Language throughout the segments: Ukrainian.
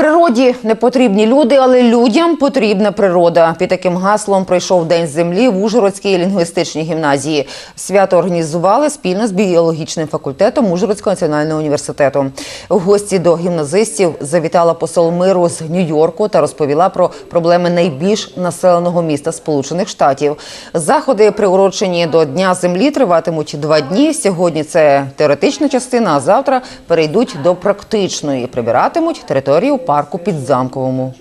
Природі не потрібні люди, але людям потрібна природа. Під таким гаслом пройшов День землі в Ужгородській лінгвістичній гімназії. Свято організували спільно з біологічним факультетом Ужгородського національного університету. В гості до гімназистів завітала посол миру з Нью-Йорку та розповіла про проблеми найбільш населеного міста Сполучених Штатів. Заходи, приурочені до Дня землі, триватимуть два дні. Сьогодні це теоретична частина, а завтра перейдуть до практичної. Прибиратимуть територію парку Підзамковому.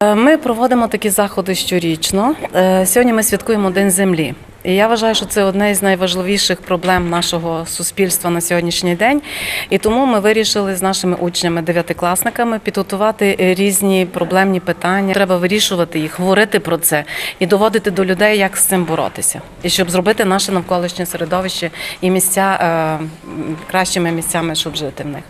Е, Ми проводимо такі заходи щорічно. Е, Сьогодні ми святкуємо День землі. І я вважаю, що це одне із найважливіших проблем нашого суспільства на сьогоднішній день. І тому ми вирішили з нашими учнями, дев'ятикласниками, підготувати різні проблемні питання. Треба вирішувати їх, говорити про це і доводити до людей, як з цим боротися, і щоб зробити наше навколишнє середовище і місця е, кращими місцями, щоб жити в них.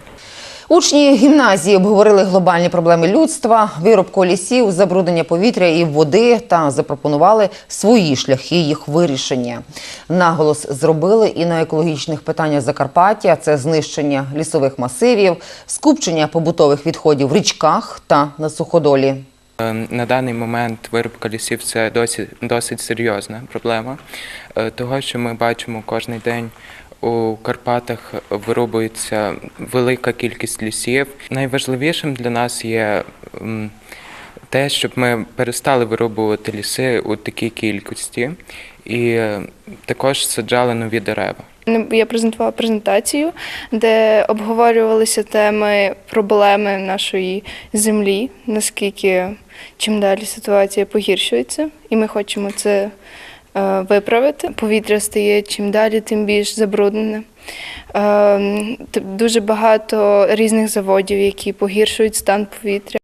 Учні гімназії обговорили глобальні проблеми людства, вирубку лісів, забруднення повітря і води та запропонували свої шляхи їх вирішення. Наголос зробили і на екологічних питаннях Закарпаття: це знищення лісових масивів, скупчення побутових відходів в річках та на суходолі. Е, На даний момент вирубка лісів це досить, досить серйозна проблема, е, того що ми бачимо кожен день у Карпатах вирубується велика кількість лісів. Найважливішим для нас є те, щоб ми перестали вирубувати ліси у такій кількості і також саджали нові дерева. Я презентувала презентацію, де обговорювалися теми проблеми нашої землі, наскільки чим далі ситуація погіршується, і ми хочемо це виправити. Повітря стає чим далі, тим більш забруднене. Е, Дуже багато різних заводів, які погіршують стан повітря.